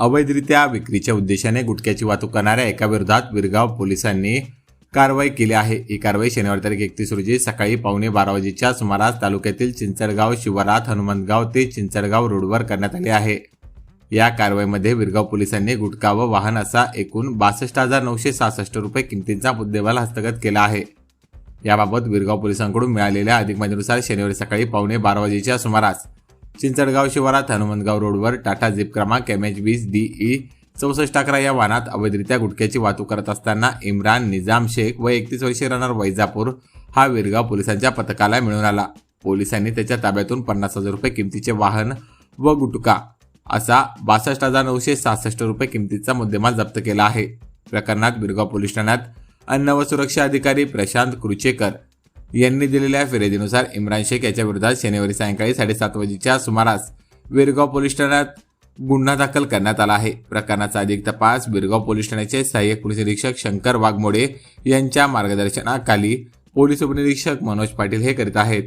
अवैधरित्या विक्रीच्या उद्देशाने गुटख्याची वाहतूक करणाऱ्या एका विरोधात विरगाव पोलिसांनी कारवाई केली आहे. ही कारवाई शनिवार तारीख एकतीस रोजी सकाळी पावणे बारा वाजेच्या सुमारास तालुक्यातील चिंचडगाव शिवारात हनुमंतगाव ते चिंचडगाव रोडवर करण्यात आली आहे. या कारवाईमध्ये विरगाव पोलिसांनी गुटखा व वाहन असा एकूण बासष्ट हजार नऊशे सहासष्ट रुपये किमतींचा मुद्देमाल हस्तगत केला आहे. याबाबत विरगाव पोलिसांकडून मिळालेल्या अधिक माहितीनुसार शनिवारी सकाळी पावणे बारा वाजेच्या सुमारास चिंचडगाव शिवारात हनुमंतगाव रोडवर टाटा जीप क्रमांक एम एच वीस डी ई चौसष्ट अकरा या वाहनात अवैधरित्या गुटख्याची वाहतूक करत असताना इम्रान निजाम शेख व एकतीस वर्षीय राहणार वैजापूर हा विरगाव पोलिसांच्या पथकाला मिळून आला. पोलिसांनी त्याच्या ताब्यातून पन्नास हजार रुपये किमतीचे वाहन व गुटखा असा बासष्ट हजार नऊशे सहासष्ट रुपये किमतीचा मुद्देमाल जप्त केला आहे. प्रकरणात बिरगाव पोलीस ठाण्यात अन्न व सुरक्षा अधिकारी प्रशांत कृचेकर यांनी दिलेल्या फिर्यादीनुसार इम्रान शेख याच्या विरोधात शनिवारी सायंकाळी साडेसात वाजेच्या सुमारास विरगाव पोलीस ठाण्यात गुन्हा दाखल करण्यात आला आहे. प्रकरणाचा अधिक तपास बिरगाव पोलीस ठाण्याचे सहाय्यक पोलीस निरीक्षक शंकर वाघमोडे यांच्या मार्गदर्शनाखाली पोलीस उपनिरीक्षक मनोज पाटील हे करीत आहेत.